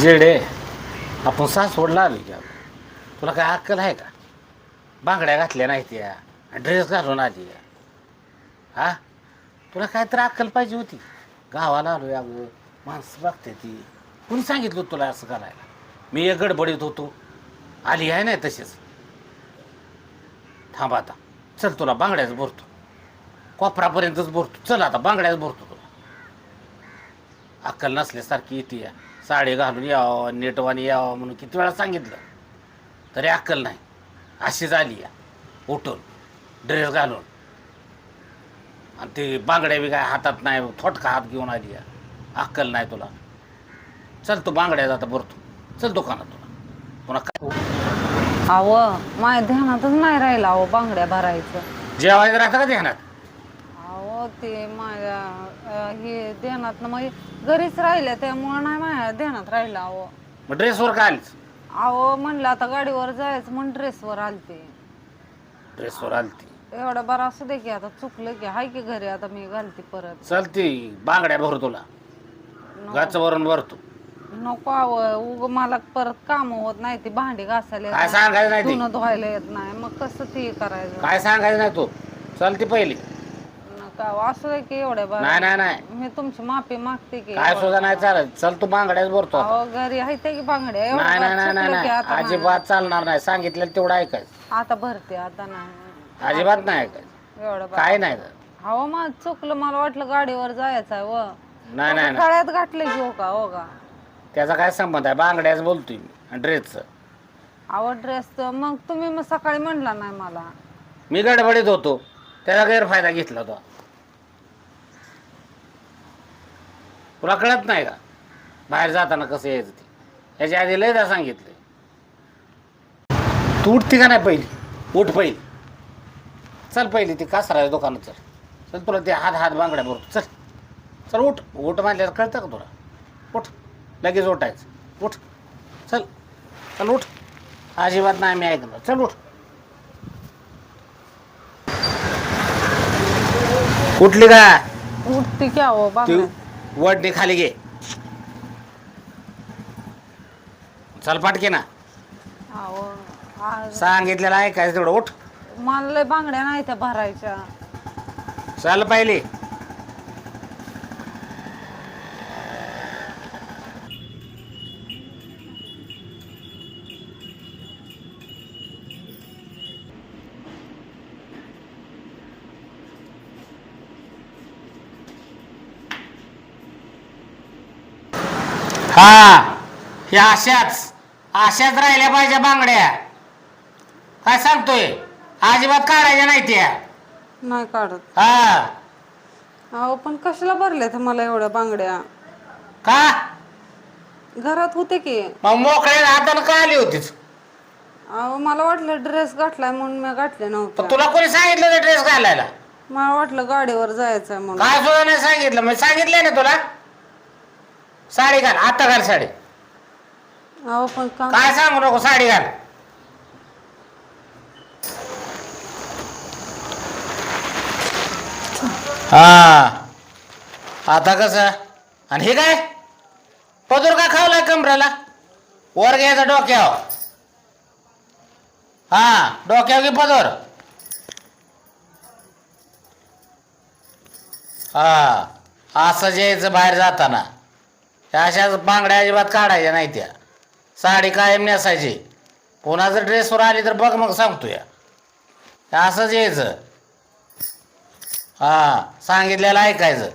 जेडे आपण सासवडला आलो की आपण. तुला काय अक्कल आहे का? बांगड्या घातल्या नाहीत या ड्रेस घालून आली या. हा? तुला काय तर अक्कल पाहिजे होती. गावाला आलो अगं माणसं बघते ती. कोणी सांगितलं होतं तुला असं करायला? मी एक गडबडीत होतो. आली आहे नाही तशीच. थांब आता. चल तुला बांगड्याच भरतो. कोपरापर्यंतच भरतो. चल आता बांगड्याच भरतो तुला. अक्कल नसल्यासारखी येते या. साडी घालून यावं नेटवानी यावं म्हणून किती वेळा सांगितलं? तरी अक्कल नाही. अशी झाली या उठून ड्रेस घालून. आणि ते बांगड्या बी काय हातात नाही थोटका हात घेऊन आली या. अक्कल नाही तुला. चल तू बांगड्या जाता भरतो. चल दुकानात तुला पुन्हा काय? अव माझ्या ध्यानातच नाही राहिलं अहो बांगड्या भरायचं. जेवायचं राहतं का ध्यानात? अहो ते माझ्या अं, हे ध्यानात मग घरीच राहिल्या त्यामुळं नाही माझ्या ध्यानात राहिलं अहो. मग ड्रेसवर काय अहो म्हणलं आता गाडीवर जायचं म्हणून ड्रेसवर आलते. ड्रेसवर आलती. एवढं बरं असू दे की आता चुकलं की हाय की घरी आता मी घालते परत. चलती बांगड्या भर तुला. गाचं वरून भरतो. नको अव उग मला परत काम होत नाही ती भांडी घासायला येत काय नाही, सांगायचं नाही ते? धुणं धुवायला येत नाही. मग कसं ते करायचं? काय सांगायचं नाही तू? चलती पहिली. असू दे की एवढ्या बरं नाही नाही नाही. मी तुमची माफी मागते की काय सुद्धा नाही चालत. चल तू बांगड्याच भरतो आता. अहो घरी आहे ते की बांगड्या? एवढं नाही नाही बरं नाही नाही चुकलं की नाही आता नाही. अजिबात चालणार नाही. सांगितलं तेवढं ऐकायचं. आता भरते आता नाही. अजिबात नाही ऐकायचं. एवढं. काय नाही. तर. अहो मग चुकलं मला वाटलं गाडीवर जायचं आहे व. नाही नाही नाही. खळ्यात घातले की हो का हो का? त्याचा काय संबंध आहे? बांगड्याच बोलतोय मी. ड्रेसचं. अहो ड्रेस मग तुम्ही मग सकाळी म्हणला नाही मला. मी गडबडीत होतो. त्याचा गैरफायदा घेतला तो तुला कळत नाही का? बाहेर जाताना कसं यायचं ते? याच्या आधी लयदा सांगितलं. तू उठती का नाही पहिली? उठ पहिली. चल पहिली ती कासरा दुकानात चल. चल तुला ते हात हात बांगड्या भरतो. चल. चल उठ. उठ मानल्यावर कळतं का तुला? उठ. लगेच उठायचं. उठ. चल. चल उठ. अजिबात नाही मी ऐकलं. चल उठ. उठली का? उठते की अहो ती बांगड्या वडणी खाली घे. चल पाटके ना. अहो आज सांगितलेलं आहे काय तेवढं उठ. मला लय बांगड्या नाही त्या भरायच्या. चल पाहिली. हा. हे अशाच अशाच राहिल्या पाहिजे बांगड्या. काय सांगतोय? अजिबात काढायच्या नाही त्या. नाही काढत. हा. अहो पण कशाला भरल्या त्या मला एवढ्या बांगड्या? का? घरात होते की. मग मोकळ्या हातानं का आली होतीच अहो मला वाटलं ड्रेस घातलाय म्हणून मी घातले नव्हते पण तुला कोणी सांगितलं ड्रेस घालायला? मला वाटलं गाडीवर जायचंय म्हणून. काय सुद्धा नाही सांगितलं? मी सांगितलंय ना तुला? साडी घाल आता घाल साडी. अहो पण का? काय सांगू नको साडी घाल. हा. आता कसं? आणि हे काय? पदूर का खावलाय कमराला? वर घ्यायचं डोक्यावर. हा डोक्यावर घे पदर. हा असं यायचं बाहेर जाताना. ह्या अशाच बांगड्या अजिबात काढायच्या नाही त्या. साडी कायम नेसायची. पुन्हा जर ड्रेसवर आली तर बघ मग सांगतो या असंच यायचं. हां सांगितलेलं ऐकायचं.